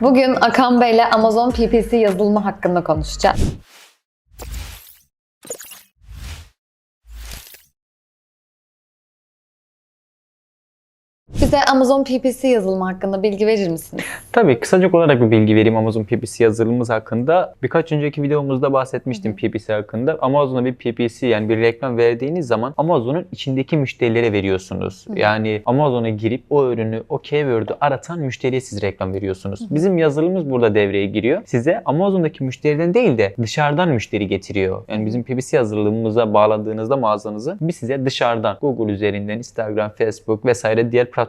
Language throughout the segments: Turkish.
Bugün Akan Bey ile Amazon PPC yazılımı hakkında konuşacağız. Bize Amazon PPC yazılımı hakkında bilgi verir misiniz? Tabii kısaca olarak bir bilgi vereyim Amazon PPC yazılımımız hakkında. Birkaç önceki videomuzda bahsetmiştim PPC hakkında. Amazon'a bir PPC yani bir reklam verdiğiniz zaman Amazon'un içindeki müşterilere veriyorsunuz. Yani Amazon'a girip o ürünü, o keyword'ü aratan müşteriye siz reklam veriyorsunuz. Bizim yazılımımız burada devreye giriyor. Size Amazon'daki müşteriden değil de dışarıdan müşteri getiriyor. Yani bizim PPC yazılımımıza bağladığınızda mağazanızı biz size dışarıdan Google üzerinden, Instagram, Facebook vesaire diğer platformlardan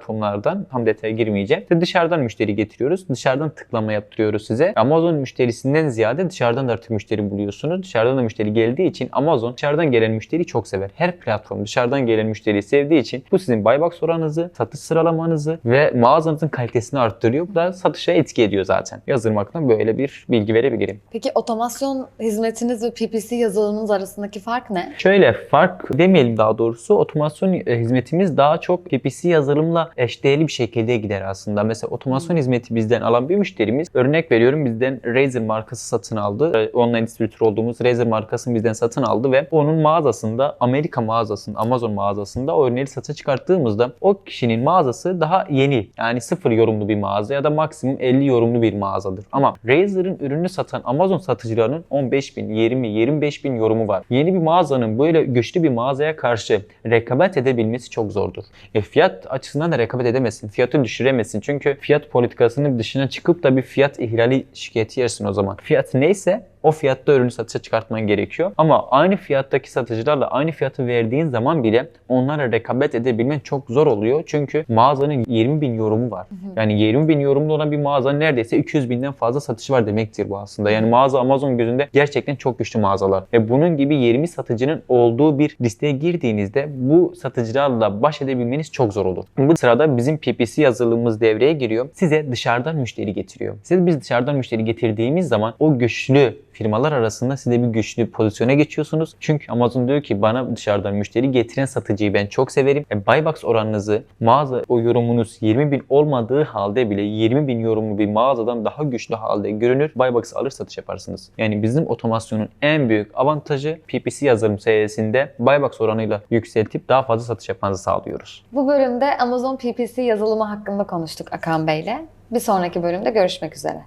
tam detaya girmeyeceğim. İşte dışarıdan müşteri getiriyoruz. Dışarıdan tıklama yaptırıyoruz size. Amazon müşterisinden ziyade dışarıdan da artık müşteri buluyorsunuz. Dışarıdan da müşteri geldiği için Amazon dışarıdan gelen müşteriyi çok sever. Her platform dışarıdan gelen müşteriyi sevdiği için bu sizin buy box oranınızı, satış sıralamanızı ve mağazanızın kalitesini arttırıyor. Bu da satışa etki ediyor zaten. Yazılım hakkında böyle bir bilgi verebilirim. Peki otomasyon hizmetiniz ve PPC yazılımınız arasındaki fark ne? Şöyle fark demeyelim daha doğrusu otomasyon e, hizmetimiz daha çok PPC yazılımla eşdeğerli bir şekilde gider aslında. Mesela otomasyon hizmeti bizden alan bir müşterimiz örnek veriyorum bizden Razer markası satın aldı. E, Online distribütör olduğumuz Razer markasını bizden satın aldı ve onun mağazasında Amerika mağazasında Amazon mağazasında o ürünleri satışa çıkarttığımızda o kişinin mağazası daha yeni. Yani sıfır yorumlu bir mağaza ya da maksimum 50 yorumlu bir mağazadır. Ama Razer'ın ürünü satan Amazon satıcılarının 15 bin, 20, 25 bin yorumu var. Yeni bir mağazanın böyle güçlü bir mağazaya karşı rekabet edebilmesi çok zordur. E, fiyat açısından da rekabet edemezsin. Fiyatı düşüremezsin. Çünkü fiyat politikasının dışına çıkıp da bir fiyat ihlali şikayeti yersin o zaman. Fiyat neyse o fiyatta ürünü satışa çıkartman gerekiyor. Ama aynı fiyattaki satıcılarla aynı fiyatı verdiğin zaman bile onlarla rekabet edebilmen çok zor oluyor. Çünkü mağazanın 20 bin yorumu var. Yani 20 bin yorumlu olan bir mağaza neredeyse 200 binden fazla satışı var demektir bu aslında. Yani mağaza Amazon gözünde gerçekten çok güçlü mağazalar. Ve bunun gibi 20 satıcının olduğu bir listeye girdiğinizde bu satıcılarla baş edebilmeniz çok zor olur. Bu sırada bizim PPC yazılımımız devreye giriyor. Size dışarıdan müşteri getiriyor. Siz biz dışarıdan müşteri getirdiğimiz zaman o güçlü firmalar arasında siz de bir güçlü pozisyona geçiyorsunuz. Çünkü Amazon diyor ki bana dışarıdan müşteri getiren satıcıyı ben çok severim. E, buy box oranınızı mağaza o yorumunuz 20 bin olmadığı halde bile 20 bin yorumlu bir mağazadan daha güçlü halde görünür. Buy box alır satış yaparsınız. Yani bizim otomasyonun en büyük avantajı PPC yazılım sayesinde buy box oranıyla yükseltip daha fazla satış yapmanızı sağlıyoruz. Bu bölümde Amazon PPC yazılımı hakkında konuştuk Akan Bey ile. Bir sonraki bölümde görüşmek üzere.